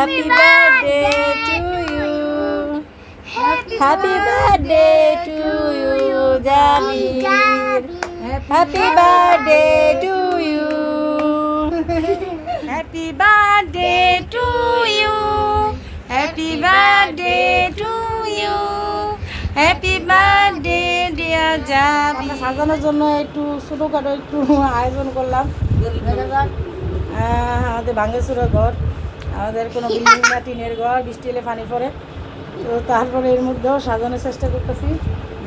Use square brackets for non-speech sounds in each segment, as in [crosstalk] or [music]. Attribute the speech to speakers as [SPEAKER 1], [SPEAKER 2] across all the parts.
[SPEAKER 1] Happy birthday to you. Happy birthday to you, Jamil. Happy birthday to you. Happy birthday to you. Happy birthday to you. Happy birthday dear Jamil. আমরা সাজানোর জন্য একটু ছোটখাটো একটু আয়োজন করলাম আমাদের ভাঙ্গেশ্বরের ঘর আমাদের কোনো বিল্ডিং না টিনের ঘর বৃষ্টি এলে পানি পড়ে। তো তারপরে এর মধ্যেও সাজানোর চেষ্টা করতেছি।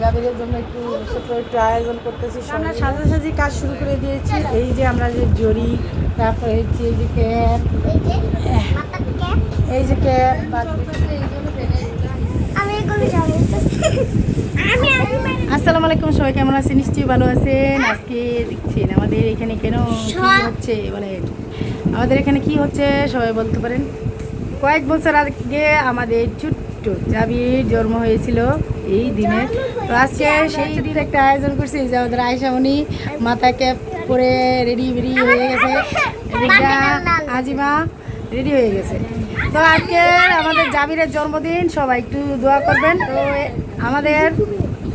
[SPEAKER 1] যাদের জন্য একটু ছোট একটু আয়োজন করতেছি আমরা সাজাসাজি কাজ শুরু করে দিয়েছি। এই যে আমরা যে জড়ি তারপরে হচ্ছে এই যে ক্যাপ। এই যে ক্যাপ। আসসালামু আলাইকুম সবাই কেমন আছেন? নিশ্চয়ই ভালো আছেন। আজকে দেখছেন আমাদের এখানে কেন কি হচ্ছে? মানে আমাদের এখানে কি হচ্ছে, সবাই বলতে পারেন। কয়েক বছর আগে আমাদের ছোট্ট জাবির জন্ম হয়েছিল এই দিনে। তো আজকে সেই দিন একটা আয়োজন করছি, যে আমাদের আয়সামণি মাথা ক্যাপ পরে রেডি বেডি হয়ে গেছে। আজিমা রেডি হয়ে গেছে। তো আজকে আমাদের জাবিরের জন্মদিন, সবাই একটু দোয়া করবেন। তো আমাদের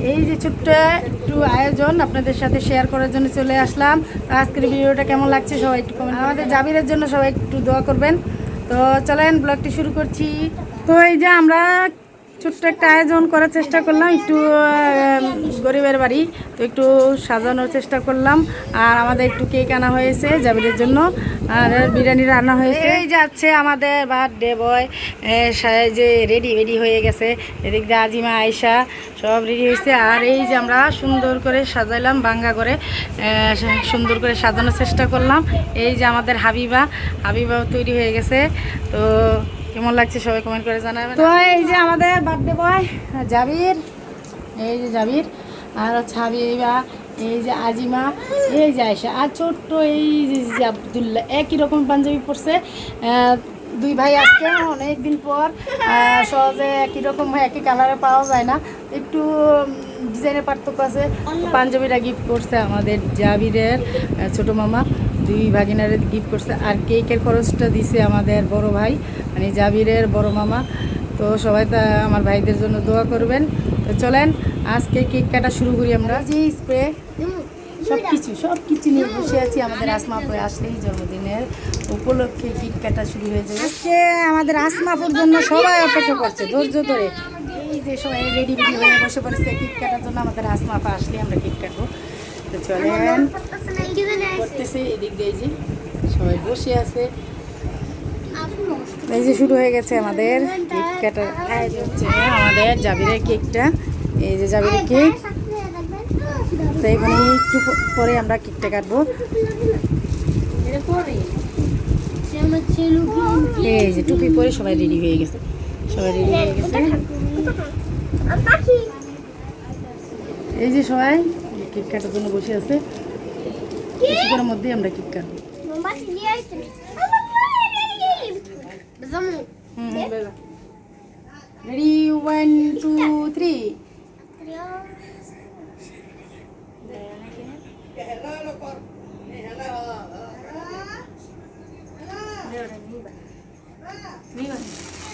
[SPEAKER 1] এই যে ছোট্ট একটু আয়োজন আপনাদের সাথে শেয়ার করার জন্য চলে আসলাম। আজকের ভিডিওটা কেমন লাগছে সবাই একটু কমেন্ট আমাদের জাবিরের জন্য সবাই একটু দোয়া করবেন। তো চলেন ব্লগটি শুরু করছি। তো এই যে আমরা ছোট্ট একটা আয়োজন করার চেষ্টা করলাম, একটু গরিবের বাড়ি, তো একটু সাজানোর চেষ্টা করলাম। আর আমাদের একটু কেক আনা হয়েছে জাবিরের জন্য, আর বিরিয়ানি রান্না হয়েছে। এই যাচ্ছে আমাদের বার্থডে বয় যে রেডি রেডি হয়ে গেছে। এদিক দিয়ে আজিমা আয়সা সব রেডি হয়েছে। আর এই যে আমরা সুন্দর করে সাজাইলাম, বাঙ্গা করে সুন্দর করে সাজানোর চেষ্টা করলাম। এই যে আমাদের হাবিবা, হাবিবাও তৈরি হয়ে গেছে। তো কেমন লাগছে সবাই কমেন্ট করে জানাবেন। তো এই যে আমাদের বার্থডে বয় জাবির, এই যে জাবির, আর হচ্ছে হাবিবা, এই যে আজিমা, এই যে আয়সা আর ছোট্ট এই যে আবদুল্লাহ, একই রকম পাঞ্জাবি পরছে। দুই ভাই আজকে অনেক দিন পর সহজে একই রকম একই কালারে পাওয়া যায় না। একটু ডিজাইনের পার্থক্য আছে। পাঞ্জাবিটা গিফট করছে আমাদের জাবিরের ছোট মামা। দুই ভাগিনারে গিফট করছে আর কেকের খরচটা দিছে আমাদের বড় ভাই মানে জাবিরের বড় মামা। তো সবাই তা আমার ভাইদের জন্য দোয়া করবেন। তো চলেন, আজকে কেক কাটা শুরু করি আমরা। যে স্প্রে সব কিছু সব কিছু নিয়ে বসে আছি আমাদের আসমাপুর আসলেই জন্মদিনের উপলক্ষে কেক কাটা শুরু হয়ে যাবে। আজকে আমাদের আসমাপুর জন্য সবাই অপেক্ষা করছে, ধৈর্য ধরে। এই যে সবাই রেডি হয়ে বসে পড়েছে কেক কাটার জন্য আমাদের আসমাপা আসলেই আমরা কেক কাটবো। তো চলেন করতেছে এদিক দিয়ে এই যে সবাই বসে আছে। এই যে শুরু হয়ে গেছে আমাদের কেক কাটার হচ্ছে আমাদের জাবিরের কেকটা এই যে জাবিরের কেক তো। এখানে একটু পরে আমরা কেকটা কাটবো। এই যে টুপি পরে সবাই রেডি হয়ে গেছে। সবাই রেডি হয়ে গেছে। এই যে সবাই। কেক কাটার জন্য বসে আছে। কিছুক্ষণের মধ্যেই আমরা কেক কাটবো ready one two three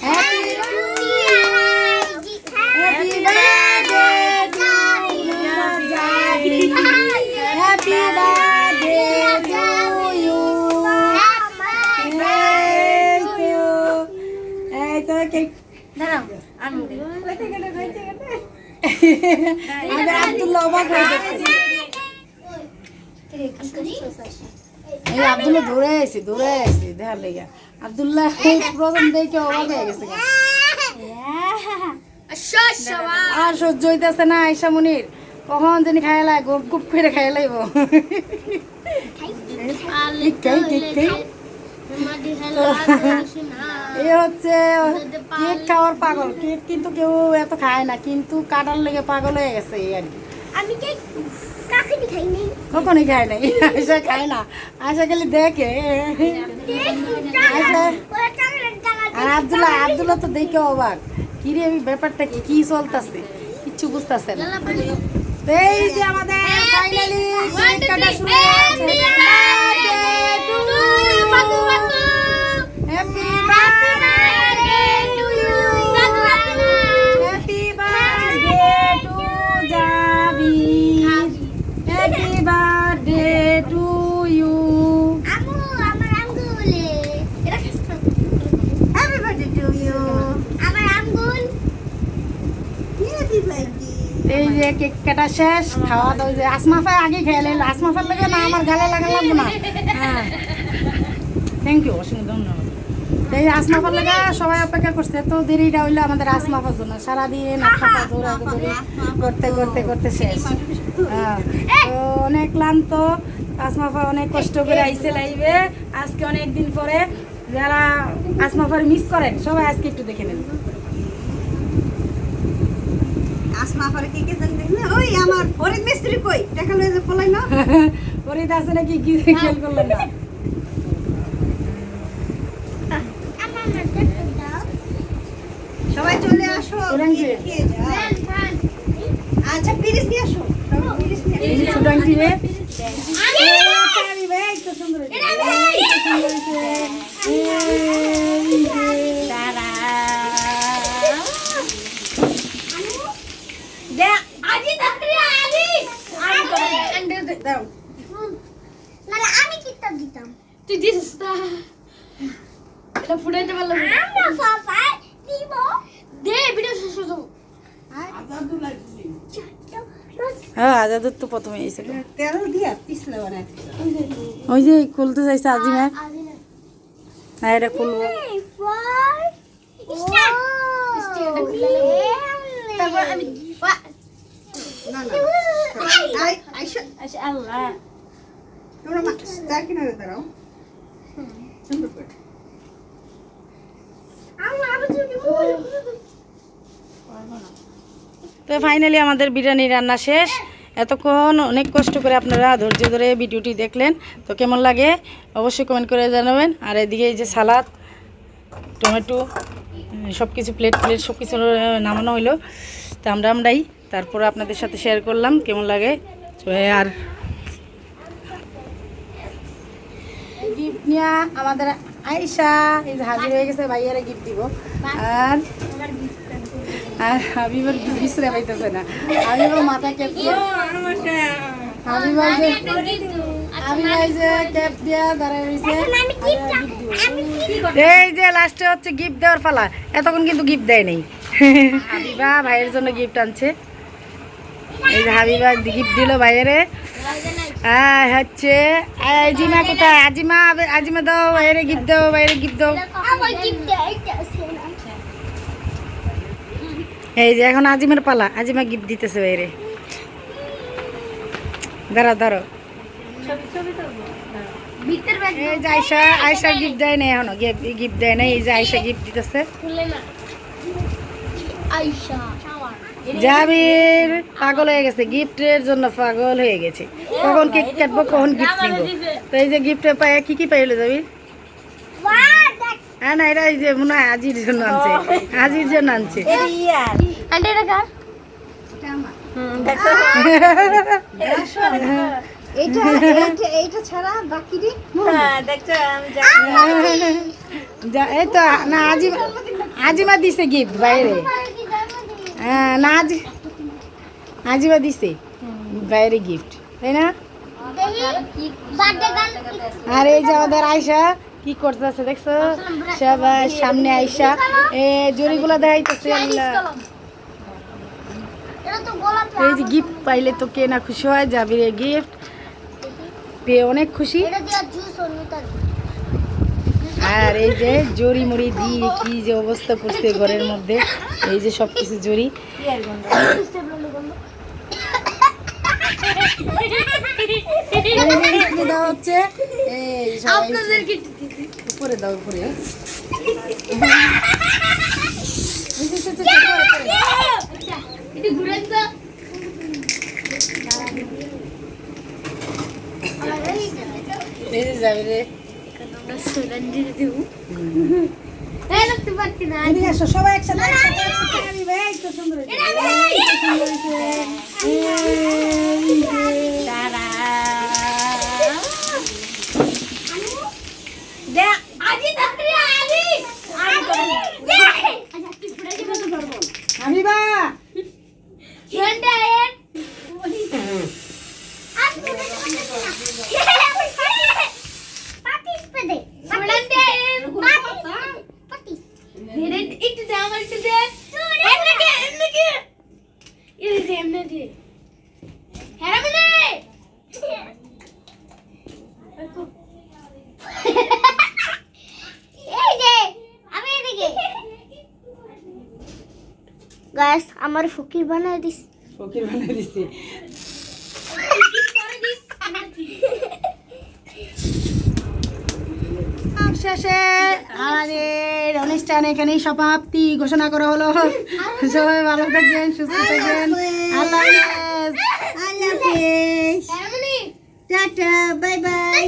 [SPEAKER 1] happy birthday to happy birthday to you thank you এই তো কেক আব্দুল্লাহ অবাক হয়ে যাচ্ছে দেখার লেগে। আব্দুল্লাহ প্রথম দেখে অবাক হয়ে গেছে আর সহ্য হইতেছে না আয়সা মনির। কখন জানি খাই লাই গুপ গুপ করে খাই লাইব। ঠিক খাই ঠিক খাই এই হচ্ছে কেক খাওয়ার পাগল। কেক কিন্তু কেউ এত খায় না কিন্তু কাটার লেগে পাগল হয়ে গেছে এই আর কি।
[SPEAKER 2] আমি কি কাকুনি খাই নাই।
[SPEAKER 1] কখনই খায় নাই আয়সা খায় না। আয়সা খালি দেখে। আয়সা আর আব্দুল্লাহ আব্দুল্লাহ তো দেখে অবাক। কি রে এই ব্যাপারটা কি? কি চলতেছে? কিচ্ছু বুঝতেছে না। এই যে আমাদের ফাইনালি কেক কাটা শুরু হয়েছে happy birthday to you happy birthday এই যে কেক কাটা শেষ খাওয়া দাওয়া যে আসমাফা আগে খেয়ে নিল, আসমাফার লাগে না, আমার গালে লাগা লাগবে না। থ্যাংক ইউ অসংখ্য ধন্যবাদ। এই আসমাফার লাগে সবাই অপেক্ষা করছে, তো দেরিটা হইল আমাদের আসমাফার জন্য। সারাদিন আসমাফা দৌড়াদৌড়ি করতে করতে করতে শেষ। হ্যাঁ তো অনেক ক্লান্ত, আসমাফা অনেক কষ্ট করে আইসে লাইবে আজকে অনেক দিন পরে যারা আসমাফার মিস করেন, সবাই আজকে একটু দেখে নেন।
[SPEAKER 3] আসমা পরে কি কি জানি দেখলে ওই আমার ফরিদ মিস্ত্রি কই? টাকা লয়ে যে পলাই না? [laughs]
[SPEAKER 1] ফরিদ আছে নাকি কি খেয়াল করলেন না?
[SPEAKER 2] আমার মাঝে দাও
[SPEAKER 3] সবাই চলে আসো আচ্ছা পিরিস নিয়ে আসো। পিরিস নিয়ে
[SPEAKER 1] এই যে সুডান্টি রে
[SPEAKER 2] আমি
[SPEAKER 1] আরে ভাই তো সুন্দর হয়েছে।
[SPEAKER 2] এটা ভাই
[SPEAKER 1] এই তো সুন্দর হয়েছে। এই যে।
[SPEAKER 2] তারা
[SPEAKER 3] দে
[SPEAKER 2] আজি ধরে আজি আমি
[SPEAKER 3] দাও
[SPEAKER 2] মানে আমি কিতা দিতাম
[SPEAKER 4] তুই দিস না এটা ফুটাইতে পারলাম।
[SPEAKER 2] আমরা ফাফা দিব।
[SPEAKER 4] দে ভিডিও শেষ
[SPEAKER 1] হ্যাঁ আজাদের তো প্রথমে
[SPEAKER 3] পিছলে বানাই
[SPEAKER 1] ওই যে খুলতে চাইছে আজিমা হ্যাঁ এটা খুলবো।
[SPEAKER 4] তারপর আমি ওয়া,
[SPEAKER 3] না না আই! আইসা।
[SPEAKER 4] আল্লাহ।
[SPEAKER 1] তো ফাইনালি আমাদের বিরিয়ানি রান্না শেষ। এতক্ষণ অনেক কষ্ট করে আপনারা ধৈর্য ধরে ভিডিওটি দেখলেন। তো কেমন লাগে অবশ্যই কমেন্ট করে জানাবেন। আর এদিকে এই যে সালাদ, টমেটো সব কিছু প্লেট প্লেট সব কিছু নামানো হইল। তো আমরা আমরাই, তারপর আপনাদের সাথে শেয়ার করলাম। কেমন লাগে? আর গিফট নিয়ে আমাদের আয়সা এই যে হাজির হয়ে গেছে ভাইয়ারে গিফট দিব। আর আর হাবিবার বিশ্রে পাইতেছে না। হাবিবার মাথা ক্যাপ দিয়ে হাবিবার যে হাবিবার যে ক্যাপ দিয়া দাঁড়ায় রয়েছে এই যে লাস্টে হচ্ছে গিফট দেওয়ার পালা। এতক্ষণ কিন্তু গিফট দেয় নেই। হাবিবা ভাইয়ের জন্য গিফট আনছে। এই যে হাবিবা গিফট দিল ভাইয়েরে। আর হচ্ছে আজিমা কোথায়? আজিমা আজিমা দাও ভাইয়েরে গিফট দাও ভাইয়েরে গিফট দাও। এই যে এখন আজিমের পালা, আজিমা গিফট দিতেছে বাইরে। দাঁড়া, দাঁড়ো। এই যে আয়সা আয়সা গিফট দেয় নাই এখনও গিফট দেয় নাই, এই যে আয়সা গিফট দিতেছে।
[SPEAKER 4] না। শাওয়ার
[SPEAKER 1] জাবির পাগল হয়ে গেছে গিফটের জন্য পাগল হয়ে গেছে। কখন কেক কাটবো কখন গিফট নিব? তো এই যে গিফটে পায় কি কি পাইলো যাবি হ্যাঁ না এটা এই যে মনে হয় আজির জন্য আনছে। আজির জন্য আনছে।
[SPEAKER 4] আন্টি এটা কার?
[SPEAKER 3] এইটা এইটা এইটা ছাড়া বাকি রে দেখছ আমি
[SPEAKER 1] যা- এই তো না আজিমা আজিমা দিছে গিফট বাইরে। হ্যাঁ না আজি আজিমা দিছে। বাইরে গিফট তাই না? আর এই যে আমাদের আয়সা কি করতেছে, দেখছ? সবাই সামনে আয়সা এ জরিগুলো দেখাইতেছে আল্লাহ। এই যে গিফট পাইলে তো কে না খুশি হয়, যাবি রে গিফট পেয়ে অনেক খুশি। আর এই যে জরি মুড়ি দিয়ে কি যে অবস্থা করছে ঘরের মধ্যে এই যে সব কিছু জরি এই দেওয়া হচ্ছে উপরে দাও উপরে। যাবে রে। সবাই একসাথে। সুন্দর হয়েছে। এই তো সুন্দর হয়েছে। এই যে।
[SPEAKER 4] তারা
[SPEAKER 3] দে
[SPEAKER 4] আজি ধরে আজি
[SPEAKER 1] হাবিবা
[SPEAKER 4] সুন্দর একটু দে আমার একটু দে এদিকে এদিকে এমনি দিয়ে হ্যাঁ মানে
[SPEAKER 2] এই যে আমি এদিকে গাইস আমার ফকির বানায় দিস।
[SPEAKER 1] ফকির বানিয়ে দিচ্ছে [laughs] শেষে আমাদের অনুষ্ঠান এখানেই সমাপ্তি। ঘোষণা করা হলো। সবাই ভালো থাকবেন সুস্থ থাকবেন। আল্লাহ হাফেজ।
[SPEAKER 3] আল্লাহ হাফেজ। Tata bye bye.